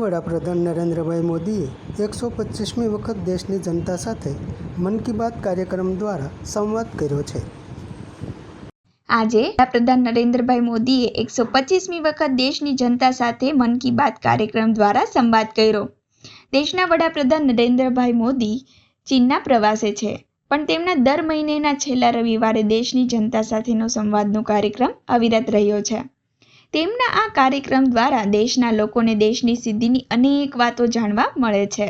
વડાપ્રધાન નરેન્દ્રભાઈ મોદીએ એકસો પચીસમી વખત દેશની જનતા સાથે મન કી બાત કાર્યક્રમ દ્વારા સંવાદ કર્યો છે. આજે વડાપ્રધાન નરેન્દ્રભાઈ મોદીએ એકસો પચીસમી વખત દેશની જનતા સાથે મન કી બાત કાર્યક્રમ દ્વારા સંવાદ કર્યો. દેશના વડાપ્રધાન નરેન્દ્રભાઈ મોદી ચીનના પ્રવાસે છે, પણ તેમના દર મહિનેના છેલ્લા રવિવારે દેશની જનતા સાથેનો સંવાદનો કાર્યક્રમ અવિરત રહ્યો છે. તેમના આ કાર્યક્રમ દ્વારા દેશના લોકોને દેશની સિદ્ધિની અનેક વાતો જાણવા મળે છે.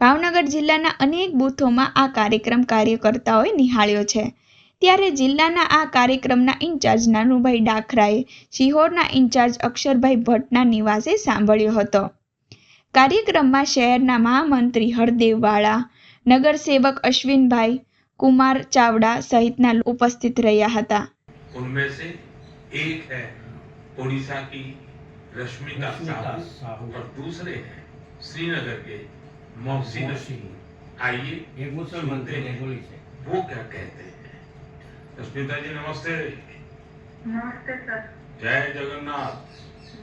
ભાવનગર જિલ્લાના અનેક બૂથોમાં આ કાર્યક્રમ કાર્યકર્તાઓએ નિહાળ્યો છે. ત્યારે જિલ્લાના આ કાર્યક્રમના ઇન્ચાર્જ નાનુભાઈ ડાખરાએ શિહોરના ઇન્ચાર્જ અક્ષરભાઈ ભટ્ટના નિવાસે સાંભળ્યો હતો. કાર્યક્રમમાં શહેરના મહામંત્રી હરદેવવાળા, નગરસેવક અશ્વિનભાઈ, કુમાર ચાવડા સહિતના ઉપસ્થિત રહ્યા હતા. એક હૈ उड़ीसा की रश्मिका साहू। और दूसरे हैं श्रीनगर के मोहसिन। आइए सुनते हैं। बोली से वो क्या कहते हैं? रश्मिता जी नमस्ते। नमस्ते सर। जय जगन्नाथ।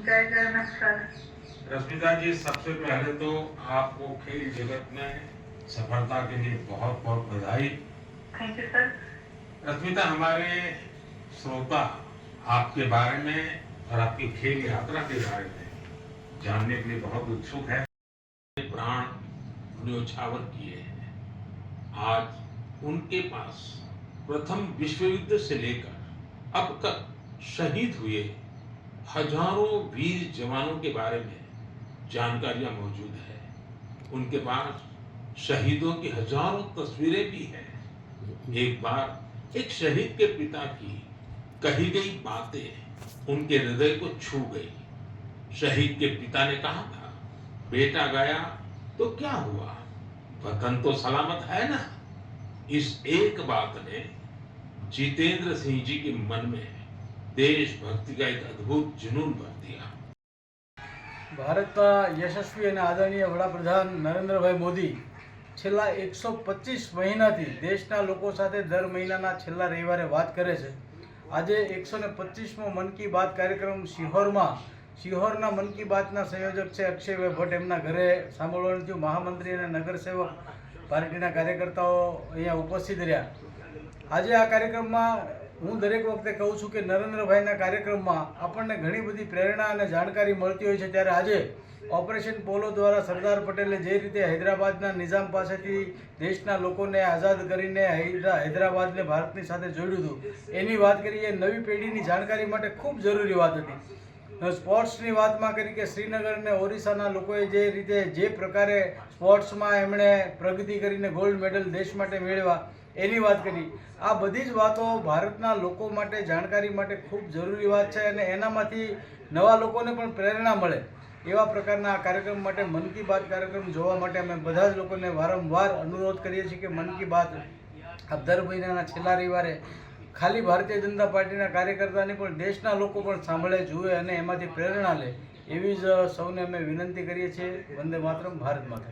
जय जगन्नाथ सर। रश्मिता जी सबसे पहले तो आपको खेल जगत में सफलता के लिए बहुत बहुत बधाई। थैंक यू सर रश्मिता हमारे श्रोता आपके बारे में और आपकी खेल यात्रा के बारे में जानने के लिए बहुत उत्सुक है। प्राण न्योछावर किए हैं। आज उनके पास प्रथम विश्व युद्ध से लेकर अब तक शहीद हुए हज़ारों वीर जवानों के बारे में जानकारियाँ मौजूद है। उनके पास शहीदों की हज़ारों तस्वीरें भी हैं। एक बार एक शहीद के पिता की कही गई बातें उनके हृदय को छू गई शहीद के पिता ने कहा था बेटा गया तो क्या हुआ वतन तो सलामत है ना इस एक बात ने जितेंद्र सिंह जी के मन में देशभक्ति का एक अद्भुत जुनून भर दिया ભારતના યશસ્વી અને આદરણીય વડાપ્રધાન નરેન્દ્રભાઈ મોદી છેલ્લા એકસો પચીસ મહિનાથી દેશના લોકો સાથે દર મહિનાના છેલ્લા રવિવારે વાત કરે છે આજે એકસો ને પચીસમો મન કી બાત કાર્યક્રમ સિહોરમાં સિહોરના મન કી બાતના સંયોજક છે અક્ષયભાઈ ભટ્ટ એમના ઘરે સાંભળવાનું થયું. મહામંત્રી અને નગરસેવક પાર્ટીના કાર્યકર્તાઓ અહીંયા ઉપસ્થિત રહ્યા. આજે આ કાર્યક્રમમાં હું દરેક વખતે કહું છું કે નરેન્દ્રભાઈના કાર્યક્રમમાં આપણને ઘણી બધી પ્રેરણા અને જાણકારી મળતી હોય છે. ત્યારે આજે ઓપરેશન પોલો દ્વારા સરદાર પટેલે જે રીતે હૈદરાબાદના નિઝામ પાસેથી દેશના લોકોને આઝાદ કરીને હૈદરાબાદને ભારતની સાથે જોડ્યું હતું. એની વાત કરી એ નવી પેઢીની જાણકારી માટે ખૂબ જરૂરી વાત હતી. સ્પોર્ટ્સની વાતમાં કરી કે શ્રીનગર અને ઓરિસ્સાના લોકોએ જે રીતે, જે પ્રકારે સ્પોર્ટ્સમાં એમણે પ્રગતિ કરીને ગોલ્ડ મેડલ દેશ માટે મેળવ્યા એની વાત કરી. આ બધી જ વાતો ભારતના લોકો માટે, જાણકારી માટે ખૂબ જરૂરી વાત છે અને એનામાંથી નવા લોકોને પણ પ્રેરણા મળે. એવા પ્રકારના આ કાર્યક્રમ માટે મન કી બાત કાર્યક્રમ જોવા માટે અમે બધા જ લોકોને વારંવાર અનુરોધ કરીએ છીએ કે મન કી બાત આ દર મહિનાના છેલ્લા રવિવારે ખાલી ભારતીય જનતા પાર્ટીના કાર્યકર્તાની પણ દેશના લોકો પણ સાંભળે, જુએ અને એમાંથી પ્રેરણા લે. એવી જ સૌને અમે વિનંતી કરીએ છીએ. વંદે માતરમ, ભારત માતા